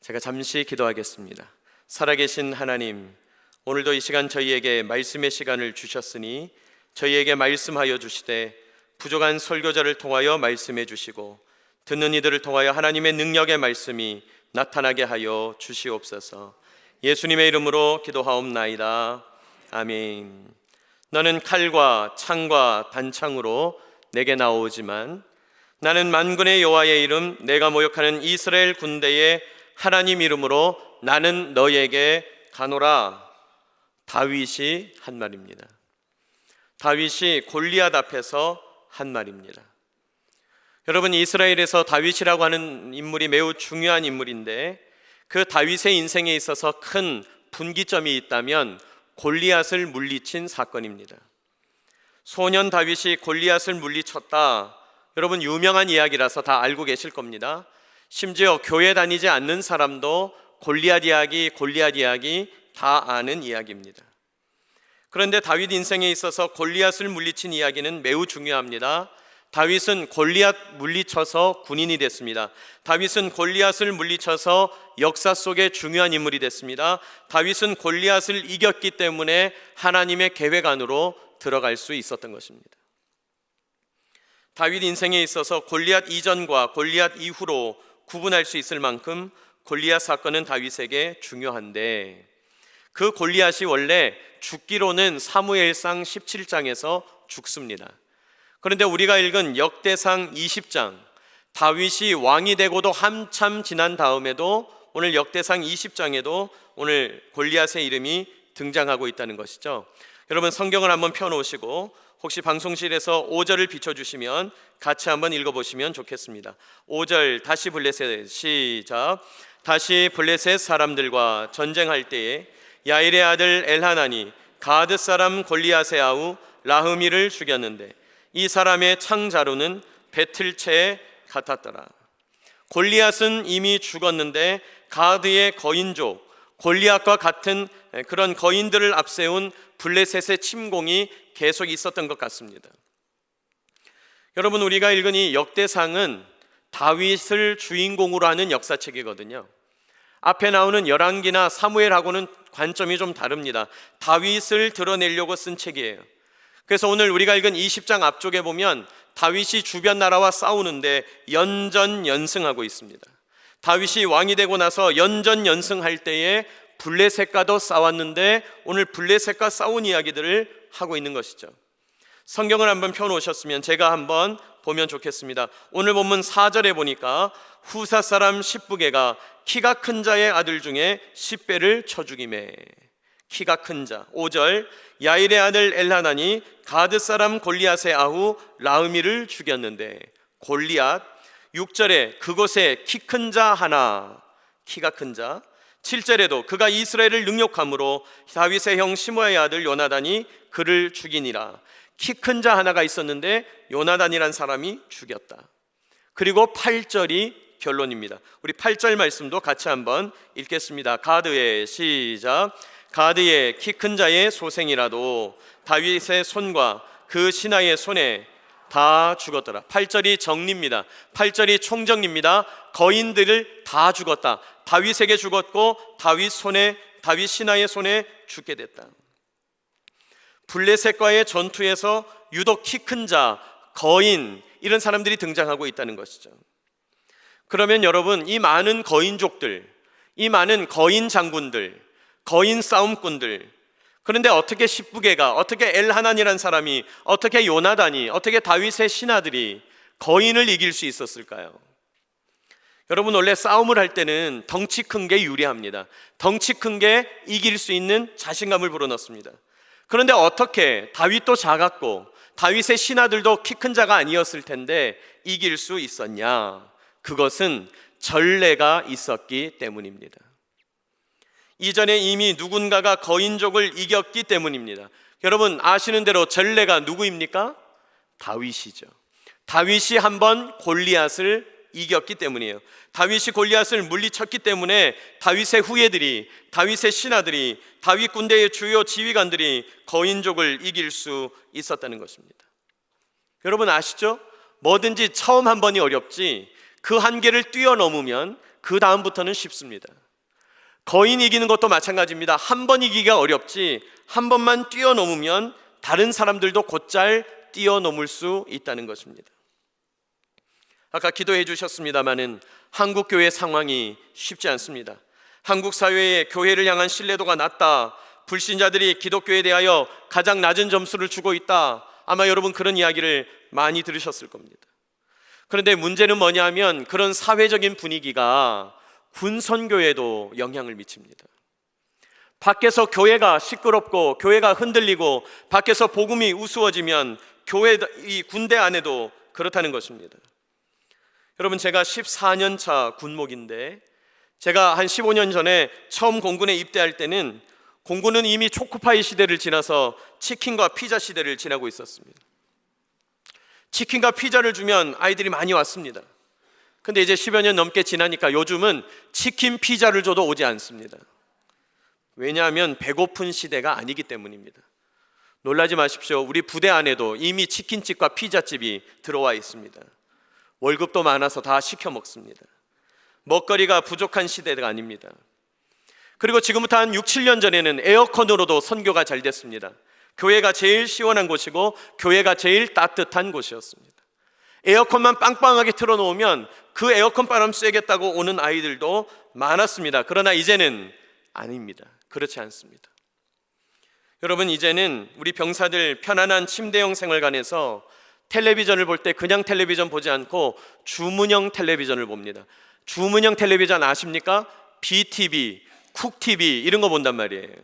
제가 잠시 기도하겠습니다. 살아계신 하나님, 오늘도 이 시간 저희에게 말씀의 시간을 주셨으니 저희에게 말씀하여 주시되 부족한 설교자를 통하여 말씀해 주시고 듣는 이들을 통하여 하나님의 능력의 말씀이 나타나게 하여 주시옵소서. 예수님의 이름으로 기도하옵나이다. 아멘. 너는 칼과 창과 단창으로 내게 나오지만 나는 만군의 여호와의 이름 내가 모욕하는 이스라엘 군대의 하나님 이름으로 나는 너에게 가노라 다윗이 한 말입니다. 다윗이 골리앗 앞에서 한 말입니다. 여러분 이스라엘에서 다윗이라고 하는 인물이 매우 중요한 인물인데 그 다윗의 인생에 있어서 큰 분기점이 있다면 골리앗을 물리친 사건입니다. 소년 다윗이 골리앗을 물리쳤다. 여러분 유명한 이야기라서 다 알고 계실 겁니다. 심지어 교회 다니지 않는 사람도 골리앗 이야기, 골리앗 이야기 다 아는 이야기입니다. 그런데 다윗 인생에 있어서 골리앗을 물리친 이야기는 매우 중요합니다. 다윗은 골리앗 물리쳐서 군인이 됐습니다. 다윗은 골리앗을 물리쳐서 역사 속에 중요한 인물이 됐습니다. 다윗은 골리앗을 이겼기 때문에 하나님의 계획 안으로 들어갈 수 있었던 것입니다. 다윗 인생에 있어서 골리앗 이전과 골리앗 이후로 구분할 수 있을 만큼 골리앗 사건은 다윗에게 중요한데 그 골리앗이 원래 죽기로는 사무엘상 17장에서 죽습니다. 그런데 우리가 읽은 역대상 20장 다윗이 왕이 되고도 한참 지난 다음에도 오늘 역대상 20장에도 오늘 골리앗의 이름이 등장하고 있다는 것이죠. 여러분 성경을 한번 펴 놓으시고 혹시 방송실에서 5절을 비춰 주시면 같이 한번 읽어 보시면 좋겠습니다. 5절 다시 블레셋 시작. 다시 블레셋 사람들과 전쟁할 때에 야일의 아들 엘하나니 가드 사람 골리앗의 아우 라흐미를 죽였는데 이 사람의 창자루는 배틀채에 같았더라. 골리앗은 이미 죽었는데 가드의 거인족 골리앗과 같은 그런 거인들을 앞세운 블레셋의 침공이 계속 있었던 것 같습니다. 여러분 우리가 읽은 이 역대상은 다윗을 주인공으로 하는 역사책이거든요. 앞에 나오는 열왕기나 사무엘하고는 관점이 좀 다릅니다. 다윗을 드러내려고 쓴 책이에요. 그래서 오늘 우리가 읽은 20장 앞쪽에 보면 다윗이 주변 나라와 싸우는데 연전 연승하고 있습니다. 다윗이 왕이 되고 나서 연전연승할 때에 블레셋과도 싸웠는데 오늘 블레셋과 싸운 이야기들을 하고 있는 것이죠. 성경을 한번 펴 놓으셨으면 제가 한번 보면 좋겠습니다. 오늘 본문 4절에 보니까 후사 사람 십부게가 키가 큰 자의 아들 중에 십배를 쳐 죽임에 키가 큰 자. 5절 야일의 아들 엘하나니 가드 사람 골리앗의 아후 라흐미를 죽였는데 골리앗 6절에 그곳에 키 큰 자 하나 키가 큰 자. 7절에도 그가 이스라엘을 능욕함으로 다윗의 형 시므아의 아들 요나단이 그를 죽이니라. 키 큰 자 하나가 있었는데 요나단이란 사람이 죽였다. 그리고 8절이 결론입니다. 우리 8절 말씀도 같이 한번 읽겠습니다. 가드의 시작. 가드의 키 큰 자의 소생이라도 다윗의 손과 그 신하의 손에 다 죽었더라. 8절이 정리입니다. 8절이 총정리입니다. 거인들을 다 죽었다. 다윗에게 죽었고 다윗 손에 다윗 신하의 손에 죽게 됐다. 블레셋과의 전투에서 유독 키 큰 자, 거인 이런 사람들이 등장하고 있다는 것이죠. 그러면 여러분 이 많은 거인족들, 이 많은 거인 장군들, 거인 싸움꾼들 그런데 어떻게 십부게가 어떻게 엘하난이란 사람이 어떻게 요나단이 어떻게 다윗의 신하들이 거인을 이길 수 있었을까요? 여러분 원래 싸움을 할 때는 덩치 큰 게 유리합니다. 덩치 큰 게 이길 수 있는 자신감을 불어넣습니다. 그런데 어떻게 다윗도 작았고 다윗의 신하들도 키 큰 자가 아니었을 텐데 이길 수 있었냐? 그것은 전례가 있었기 때문입니다. 이전에 이미 누군가가 거인족을 이겼기 때문입니다. 여러분 아시는 대로 전례가 누구입니까? 다윗이죠. 다윗이 한번 골리앗을 이겼기 때문이에요. 다윗이 골리앗을 물리쳤기 때문에 다윗의 후예들이 다윗의 신하들이 다윗 군대의 주요 지휘관들이 거인족을 이길 수 있었다는 것입니다. 여러분 아시죠? 뭐든지 처음 한 번이 어렵지 그 한계를 뛰어넘으면 그 다음부터는 쉽습니다. 거인 이기는 것도 마찬가지입니다. 한 번 이기기가 어렵지 한 번만 뛰어넘으면 다른 사람들도 곧잘 뛰어넘을 수 있다는 것입니다. 아까 기도해 주셨습니다마는 한국 교회 상황이 쉽지 않습니다. 한국 사회의 교회를 향한 신뢰도가 낮다. 불신자들이 기독교에 대하여 가장 낮은 점수를 주고 있다. 아마 여러분 그런 이야기를 많이 들으셨을 겁니다. 그런데 문제는 뭐냐면 그런 사회적인 분위기가 군 선교에도 영향을 미칩니다. 밖에서 교회가 시끄럽고 교회가 흔들리고 밖에서 복음이 우스워지면 교회 이 군대 안에도 그렇다는 것입니다. 여러분 제가 14년 차 군목인데 제가 한 15년 전에 처음 공군에 입대할 때는 공군은 이미 초코파이 시대를 지나서 치킨과 피자 시대를 지나고 있었습니다. 치킨과 피자를 주면 아이들이 많이 왔습니다. 근데 이제 10여 년 넘게 지나니까 요즘은 치킨 피자를 줘도 오지 않습니다. 왜냐하면 배고픈 시대가 아니기 때문입니다. 놀라지 마십시오. 우리 부대 안에도 이미 치킨집과 피자집이 들어와 있습니다. 월급도 많아서 다 시켜 먹습니다. 먹거리가 부족한 시대가 아닙니다. 그리고 지금부터 한 6, 7년 전에는 에어컨으로도 선교가 잘 됐습니다. 교회가 제일 시원한 곳이고 교회가 제일 따뜻한 곳이었습니다. 에어컨만 빵빵하게 틀어놓으면 그 에어컨 바람 쐬겠다고 오는 아이들도 많았습니다. 그러나 이제는 아닙니다. 그렇지 않습니다. 여러분 이제는 우리 병사들 편안한 침대형 생활관에서 텔레비전을 볼 때 그냥 텔레비전 보지 않고 주문형 텔레비전을 봅니다. 주문형 텔레비전 아십니까? BTV, 쿡TV 이런 거 본단 말이에요.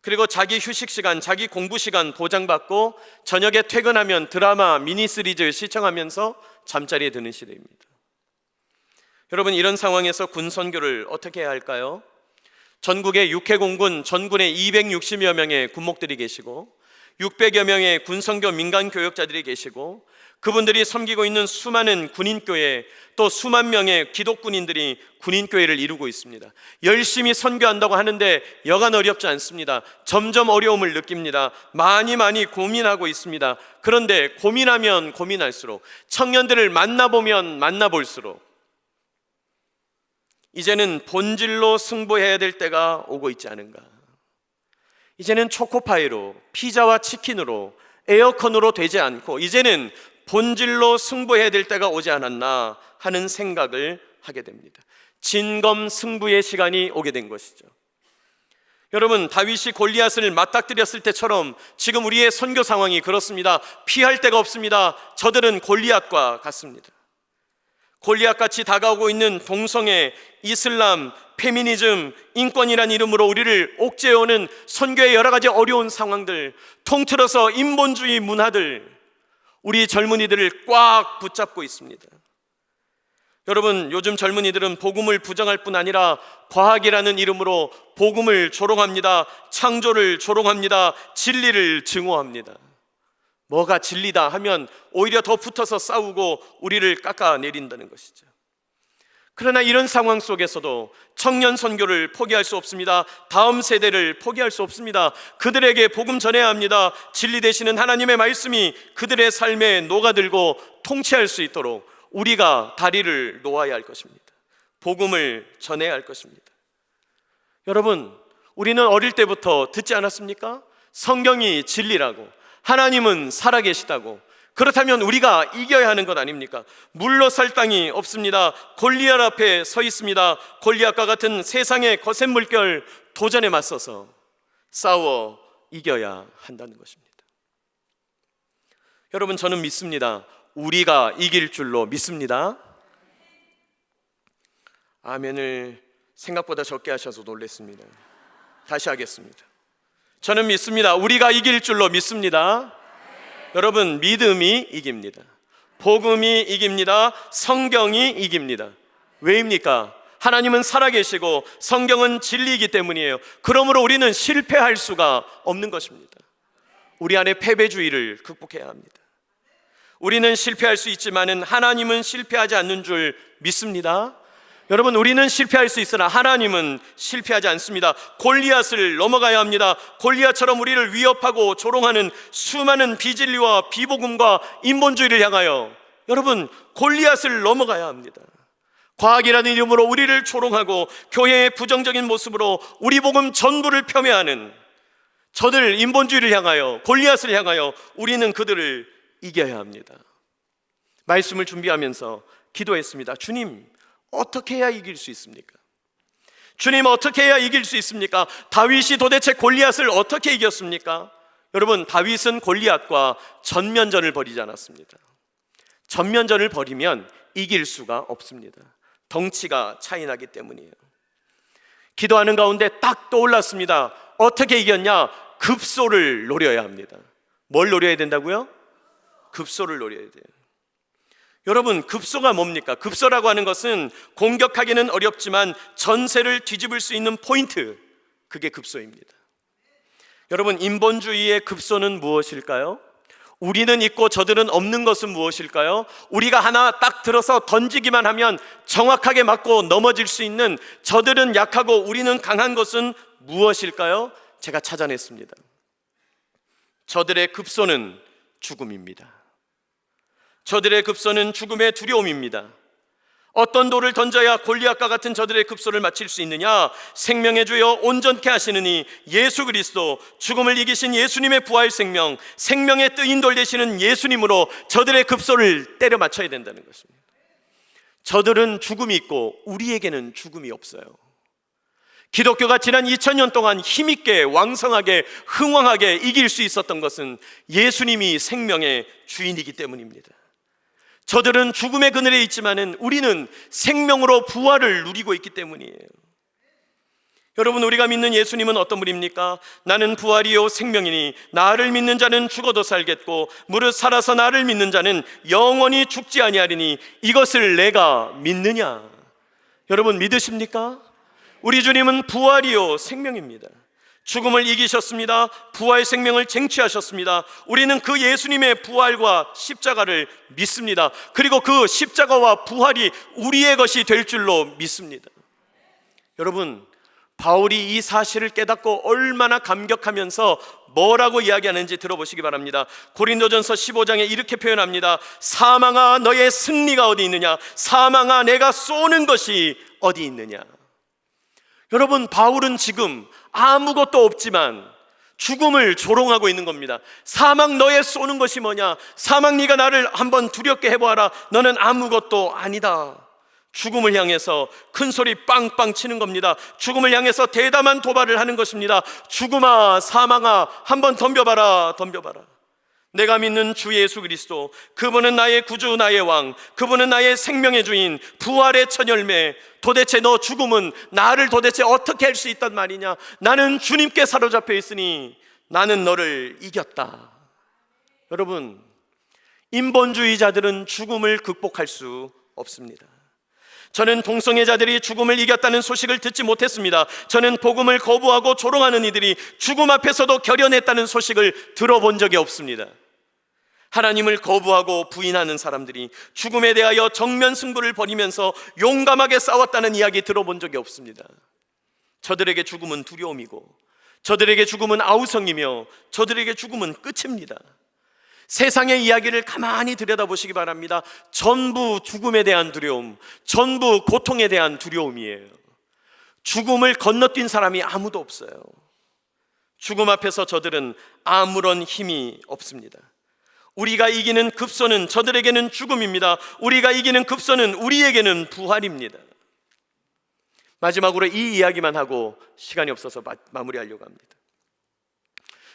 그리고 자기 휴식 시간, 자기 공부 시간 보장받고 저녁에 퇴근하면 드라마, 미니 시리즈 시청하면서 잠자리에 드는 시대입니다. 여러분 이런 상황에서 군 선교를 어떻게 해야 할까요? 전국에 육해공군 전군에 260여 명의 군목들이 계시고 600여 명의 군성교 민간 교역자들이 계시고 그분들이 섬기고 있는 수많은 군인교회 또 수만 명의 기독군인들이 군인교회를 이루고 있습니다. 열심히 선교한다고 하는데 여간 어렵지 않습니다. 점점 어려움을 느낍니다. 많이 많이 고민하고 있습니다. 그런데 고민하면 고민할수록 청년들을 만나보면 만나볼수록 이제는 본질로 승부해야 될 때가 오고 있지 않은가. 이제는 초코파이로 피자와 치킨으로 에어컨으로 되지 않고 이제는 본질로 승부해야 될 때가 오지 않았나 하는 생각을 하게 됩니다. 진검 승부의 시간이 오게 된 것이죠. 여러분 다윗이 골리앗을 맞닥뜨렸을 때처럼 지금 우리의 선교 상황이 그렇습니다. 피할 데가 없습니다. 저들은 골리앗과 같습니다. 골리앗 같이 다가오고 있는 동성애, 이슬람, 페미니즘, 인권이란 이름으로 우리를 옥죄어오는 선교의 여러 가지 어려운 상황들, 통틀어서 인본주의 문화들, 우리 젊은이들을 꽉 붙잡고 있습니다. 여러분, 요즘 젊은이들은 복음을 부정할 뿐 아니라 과학이라는 이름으로 복음을 조롱합니다. 창조를 조롱합니다. 진리를 증오합니다. 뭐가 진리다 하면 오히려 더 붙어서 싸우고 우리를 깎아내린다는 것이죠. 그러나 이런 상황 속에서도 청년 선교를 포기할 수 없습니다. 다음 세대를 포기할 수 없습니다. 그들에게 복음 전해야 합니다. 진리 되시는 하나님의 말씀이 그들의 삶에 녹아들고 통치할 수 있도록 우리가 다리를 놓아야 할 것입니다. 복음을 전해야 할 것입니다. 여러분, 우리는 어릴 때부터 듣지 않았습니까? 성경이 진리라고, 하나님은 살아계시다고, 그렇다면 우리가 이겨야 하는 것 아닙니까? 물러설 땅이 없습니다. 골리앗 앞에 서 있습니다. 골리앗과 같은 세상의 거센 물결 도전에 맞서서 싸워 이겨야 한다는 것입니다. 여러분 저는 믿습니다. 우리가 이길 줄로 믿습니다. 아멘을 생각보다 적게 하셔서 놀랐습니다. 다시 하겠습니다. 저는 믿습니다. 우리가 이길 줄로 믿습니다. 여러분 믿음이 이깁니다. 복음이 이깁니다. 성경이 이깁니다. 왜입니까? 하나님은 살아계시고 성경은 진리이기 때문이에요. 그러므로 우리는 실패할 수가 없는 것입니다. 우리 안에 패배주의를 극복해야 합니다. 우리는 실패할 수 있지만은 하나님은 실패하지 않는 줄 믿습니다. 여러분 우리는 실패할 수 있으나 하나님은 실패하지 않습니다. 골리앗을 넘어가야 합니다. 골리앗처럼 우리를 위협하고 조롱하는 수많은 비진리와 비복음과 인본주의를 향하여 여러분 골리앗을 넘어가야 합니다. 과학이라는 이름으로 우리를 조롱하고 교회의 부정적인 모습으로 우리 복음 전부를 폄훼하는 저들 인본주의를 향하여 골리앗을 향하여 우리는 그들을 이겨야 합니다. 말씀을 준비하면서 기도했습니다. 주님, 어떻게 해야 이길 수 있습니까? 주님 어떻게 해야 이길 수 있습니까? 다윗이 도대체 골리앗을 어떻게 이겼습니까? 여러분, 다윗은 골리앗과 전면전을 벌이지 않았습니다. 전면전을 벌이면 이길 수가 없습니다. 덩치가 차이 나기 때문이에요. 기도하는 가운데 딱 떠올랐습니다. 어떻게 이겼냐? 급소를 노려야 합니다. 뭘 노려야 된다고요? 급소를 노려야 돼요. 여러분, 급소가 뭡니까? 급소라고 하는 것은 공격하기는 어렵지만 전세를 뒤집을 수 있는 포인트. 그게 급소입니다. 여러분, 인본주의의 급소는 무엇일까요? 우리는 있고 저들은 없는 것은 무엇일까요? 우리가 하나 딱 들어서 던지기만 하면 정확하게 맞고 넘어질 수 있는 저들은 약하고 우리는 강한 것은 무엇일까요? 제가 찾아냈습니다. 저들의 급소는 죽음입니다. 저들의 급소는 죽음의 두려움입니다. 어떤 돌을 던져야 골리앗과 같은 저들의 급소를 맞힐 수 있느냐? 생명의 주여 온전케 하시느니 예수 그리스도 죽음을 이기신 예수님의 부활 생명, 생명의 뜨인 돌 되시는 예수님으로 저들의 급소를 때려 맞춰야 된다는 것입니다. 저들은 죽음이 있고 우리에게는 죽음이 없어요. 기독교가 지난 2000년 동안 힘있게 왕성하게 흥왕하게 이길 수 있었던 것은 예수님이 생명의 주인이기 때문입니다. 저들은 죽음의 그늘에 있지만은 우리는 생명으로 부활을 누리고 있기 때문이에요. 여러분 우리가 믿는 예수님은 어떤 분입니까? 나는 부활이요 생명이니 나를 믿는 자는 죽어도 살겠고 무릇 살아서 나를 믿는 자는 영원히 죽지 아니하리니 이것을 내가 믿느냐? 여러분 믿으십니까? 우리 주님은 부활이요 생명입니다. 죽음을 이기셨습니다. 부활 생명을 쟁취하셨습니다. 우리는 그 예수님의 부활과 십자가를 믿습니다. 그리고 그 십자가와 부활이 우리의 것이 될 줄로 믿습니다. 여러분, 바울이 이 사실을 깨닫고 얼마나 감격하면서 뭐라고 이야기하는지 들어보시기 바랍니다. 고린도전서 15장에 이렇게 표현합니다. 사망아 너의 승리가 어디 있느냐? 사망아 내가 쏘는 것이 어디 있느냐? 여러분, 바울은 지금 아무것도 없지만 죽음을 조롱하고 있는 겁니다. 사망 너의 쏘는 것이 뭐냐? 사망 네가 나를 한번 두렵게 해보아라. 너는 아무것도 아니다. 죽음을 향해서 큰 소리 빵빵 치는 겁니다. 죽음을 향해서 대담한 도발을 하는 것입니다. 죽음아, 사망아, 한번 덤벼봐라, 덤벼봐라. 내가 믿는 주 예수 그리스도, 그분은 나의 구주, 나의 왕, 그분은 나의 생명의 주인, 부활의 천열매. 도대체 너 죽음은 나를 도대체 어떻게 할 수 있단 말이냐? 나는 주님께 사로잡혀 있으니 나는 너를 이겼다. 여러분, 인본주의자들은 죽음을 극복할 수 없습니다. 저는 동성애자들이 죽음을 이겼다는 소식을 듣지 못했습니다. 저는 복음을 거부하고 조롱하는 이들이 죽음 앞에서도 결연했다는 소식을 들어본 적이 없습니다. 하나님을 거부하고 부인하는 사람들이 죽음에 대하여 정면 승부를 벌이면서 용감하게 싸웠다는 이야기 들어본 적이 없습니다. 저들에게 죽음은 두려움이고, 저들에게 죽음은 아우성이며, 저들에게 죽음은 끝입니다. 세상의 이야기를 가만히 들여다보시기 바랍니다. 전부 죽음에 대한 두려움, 전부 고통에 대한 두려움이에요. 죽음을 건너뛴 사람이 아무도 없어요. 죽음 앞에서 저들은 아무런 힘이 없습니다. 우리가 이기는 급소는 저들에게는 죽음입니다. 우리가 이기는 급소는 우리에게는 부활입니다. 마지막으로 이 이야기만 하고 시간이 없어서 마, 무리하려고 합니다.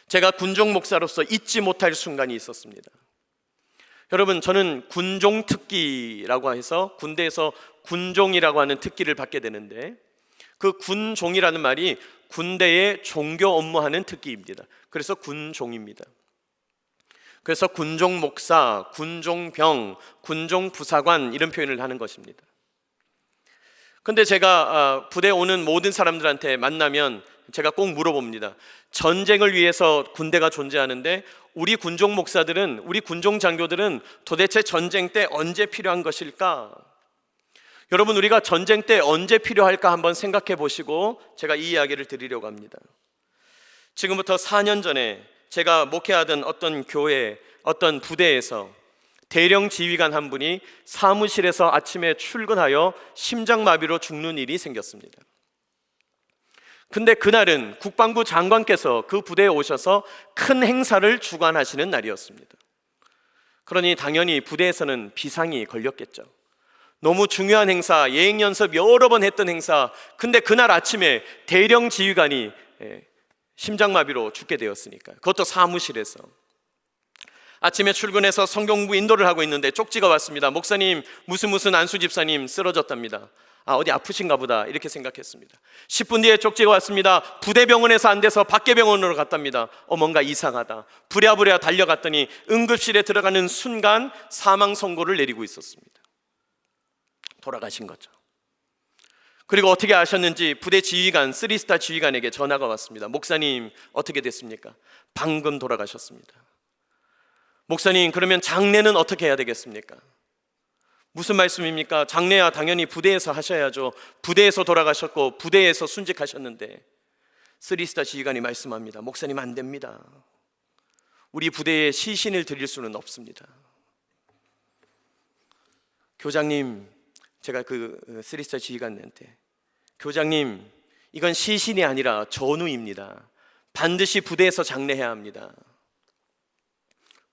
제가 군종 목사로서 잊지 못할 순간이 있었습니다. 여러분, 저는 군종 특기라고 해서 군대에서 군종이라고 하는 특기를 받게 되는데 그 군종이라는 말이 군대의 종교 업무하는 특기입니다. 그래서 군종입니다. 그래서 군종 목사, 군종병, 군종 부사관 이런 표현을 하는 것입니다. 근데 제가 부대 오는 모든 사람들한테 만나면 제가 꼭 물어봅니다. 전쟁을 위해서 군대가 존재하는데 우리 군종 목사들은 우리 군종 장교들은 도대체 전쟁 때 언제 필요한 것일까? 여러분 우리가 전쟁 때 언제 필요할까 한번 생각해 보시고 제가 이 이야기를 드리려고 합니다. 지금부터 4년 전에 제가 목회하던 어떤 교회 어떤 부대에서 대령 지휘관 한 분이 사무실에서 아침에 출근하여 심장마비로 죽는 일이 생겼습니다. 근데 그날은 국방부 장관께서 그 부대에 오셔서 큰 행사를 주관하시는 날이었습니다. 그러니 당연히 부대에서는 비상이 걸렸겠죠. 너무 중요한 행사, 예행 연습 여러 번 했던 행사. 근데 그날 아침에 대령 지휘관이 예, 심장마비로 죽게 되었으니까. 그것도 사무실에서. 아침에 출근해서 성경부 인도를 하고 있는데 쪽지가 왔습니다. 목사님, 무슨 무슨 안수 집사님 쓰러졌답니다. 아, 어디 아프신가 보다. 이렇게 생각했습니다. 10분 뒤에 쪽지가 왔습니다. 부대병원에서 안 돼서 밖에 병원으로 갔답니다. 어, 뭔가 이상하다. 부랴부랴 달려갔더니 응급실에 들어가는 순간 사망 선고를 내리고 있었습니다. 돌아가신 거죠. 그리고 어떻게 아셨는지 부대 지휘관, 쓰리스타 지휘관에게 전화가 왔습니다. 목사님, 어떻게 됐습니까? 방금 돌아가셨습니다. 목사님, 그러면 장례는 어떻게 해야 되겠습니까? 무슨 말씀입니까? 장례야 당연히 부대에서 하셔야죠. 부대에서 돌아가셨고 부대에서 순직하셨는데 쓰리스타 지휘관이 말씀합니다. 목사님 안 됩니다. 우리 부대에 시신을 드릴 수는 없습니다. 교장님, 제가 그 쓰리스타 지휘관한테 교장님, 이건 시신이 아니라 전우입니다. 반드시 부대에서 장례해야 합니다.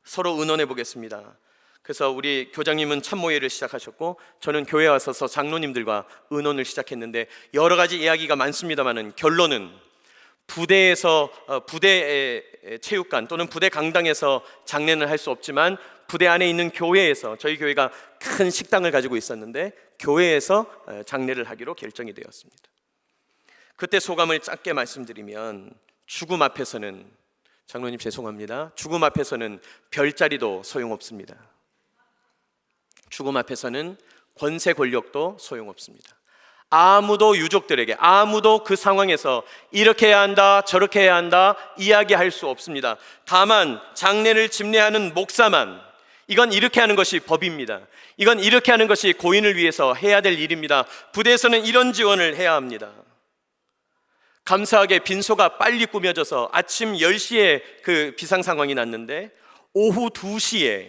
서로 의논해 보겠습니다. 그래서 우리 교장님은 참모회를 시작하셨고 저는 교회 에 와서서 장로님들과 의논을 시작했는데 여러 가지 이야기가 많습니다만은 결론은 부대에서 어, 부대 체육관 또는 부대 강당에서 장례는 할 수 없지만 부대 안에 있는 교회에서 저희 교회가 큰 식당을 가지고 있었는데 교회에서 어, 장례를 하기로 결정이 되었습니다. 그때 소감을 짧게 말씀드리면 죽음 앞에서는 장로님 죄송합니다. 죽음 앞에서는 별자리도 소용없습니다. 죽음 앞에서는 권세 권력도 소용없습니다. 아무도 유족들에게 아무도 그 상황에서 이렇게 해야 한다 저렇게 해야 한다 이야기할 수 없습니다. 다만 장례를 집례하는 목사만 이건 이렇게 하는 것이 법입니다. 이건 이렇게 하는 것이 고인을 위해서 해야 될 일입니다. 부대에서는 이런 지원을 해야 합니다. 감사하게 빈소가 빨리 꾸며져서 아침 10시에 그 비상 상황이 났는데 오후 2시에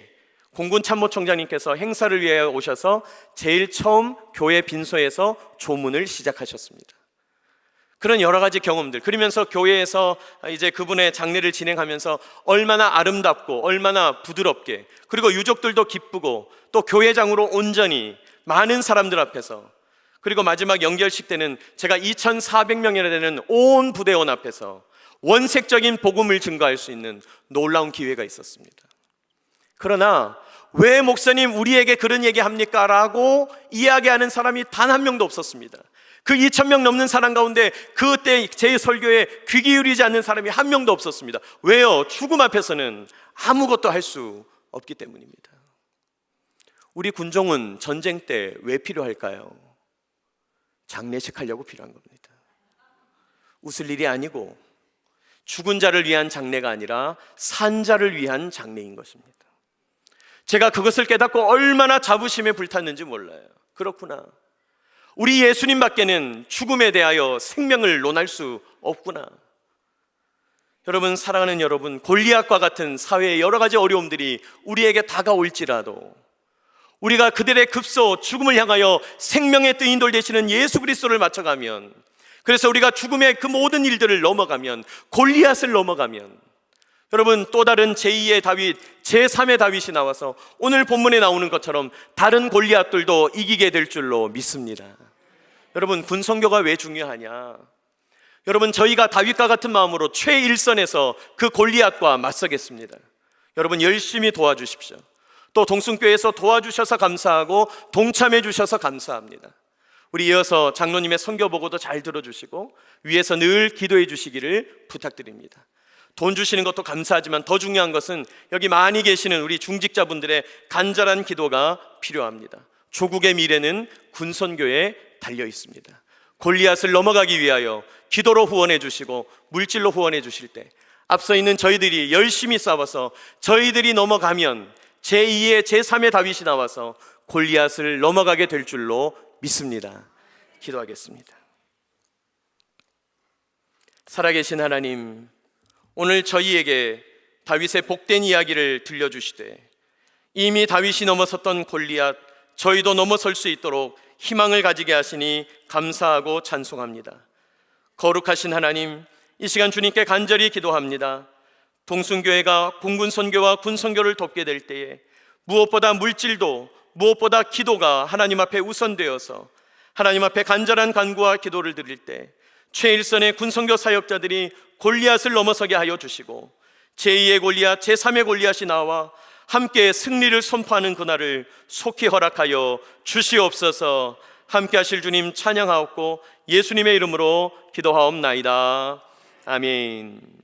공군 참모총장님께서 행사를 위해 오셔서 제일 처음 교회 빈소에서 조문을 시작하셨습니다. 그런 여러 가지 경험들 그러면서 교회에서 이제 그분의 장례를 진행하면서 얼마나 아름답고 얼마나 부드럽게 그리고 유족들도 기쁘고 또 교회장으로 온전히 많은 사람들 앞에서 그리고 마지막 연결식 때는 제가 2,400명이나 되는 온 부대원 앞에서 원색적인 복음을 증거할 수 있는 놀라운 기회가 있었습니다. 그러나 왜 목사님 우리에게 그런 얘기 합니까? 라고 이야기하는 사람이 단 한 명도 없었습니다. 그 2천 명 넘는 사람 가운데 그때 제 설교에 귀 기울이지 않는 사람이 한 명도 없었습니다. 왜요? 죽음 앞에서는 아무것도 할 수 없기 때문입니다. 우리 군종은 전쟁 때 왜 필요할까요? 장례식 하려고 필요한 겁니다. 웃을 일이 아니고 죽은 자를 위한 장례가 아니라 산 자를 위한 장례인 것입니다. 제가 그것을 깨닫고 얼마나 자부심에 불탔는지 몰라요. 그렇구나. 우리 예수님 밖에는 죽음에 대하여 생명을 논할 수 없구나. 여러분, 사랑하는 여러분, 골리앗과 같은 사회의 여러 가지 어려움들이 우리에게 다가올지라도 우리가 그들의 급소 죽음을 향하여 생명의 뜨인돌 되시는 예수 그리스도를 맞춰가면 그래서 우리가 죽음의 그 모든 일들을 넘어가면 골리앗을 넘어가면 여러분 또 다른 제2의 다윗, 제3의 다윗이 나와서 오늘 본문에 나오는 것처럼 다른 골리앗들도 이기게 될 줄로 믿습니다. 여러분 군성교가 왜 중요하냐? 여러분 저희가 다윗과 같은 마음으로 최일선에서 그 골리앗과 맞서겠습니다. 여러분 열심히 도와주십시오. 또 동순교에서 도와주셔서 감사하고 동참해 주셔서 감사합니다. 우리 이어서 장로님의 선교 보고도 잘 들어주시고 위에서 늘 기도해 주시기를 부탁드립니다. 돈 주시는 것도 감사하지만 더 중요한 것은 여기 많이 계시는 우리 중직자분들의 간절한 기도가 필요합니다. 조국의 미래는 군선교에 달려 있습니다. 골리앗을 넘어가기 위하여 기도로 후원해 주시고 물질로 후원해 주실 때 앞서 있는 저희들이 열심히 싸워서 저희들이 넘어가면 제2의 제3의 다윗이 나와서 골리앗을 넘어가게 될 줄로 믿습니다. 기도하겠습니다. 살아계신 하나님 오늘 저희에게 다윗의 복된 이야기를 들려주시되 이미 다윗이 넘어섰던 골리앗 저희도 넘어설 수 있도록 희망을 가지게 하시니 감사하고 찬송합니다. 거룩하신 하나님, 이 시간 주님께 간절히 기도합니다. 동순교회가 공군 선교와 군 선교를 돕게 될 때에 무엇보다 물질도 무엇보다 기도가 하나님 앞에 우선되어서 하나님 앞에 간절한 간구와 기도를 드릴 때 최일선의 군 선교 사역자들이 골리앗을 넘어서게 하여 주시고 제2의 골리앗, 제3의 골리앗이 나와 함께 승리를 선포하는 그날을 속히 허락하여 주시옵소서. 함께 하실 주님 찬양하옵고 예수님의 이름으로 기도하옵나이다. 아멘.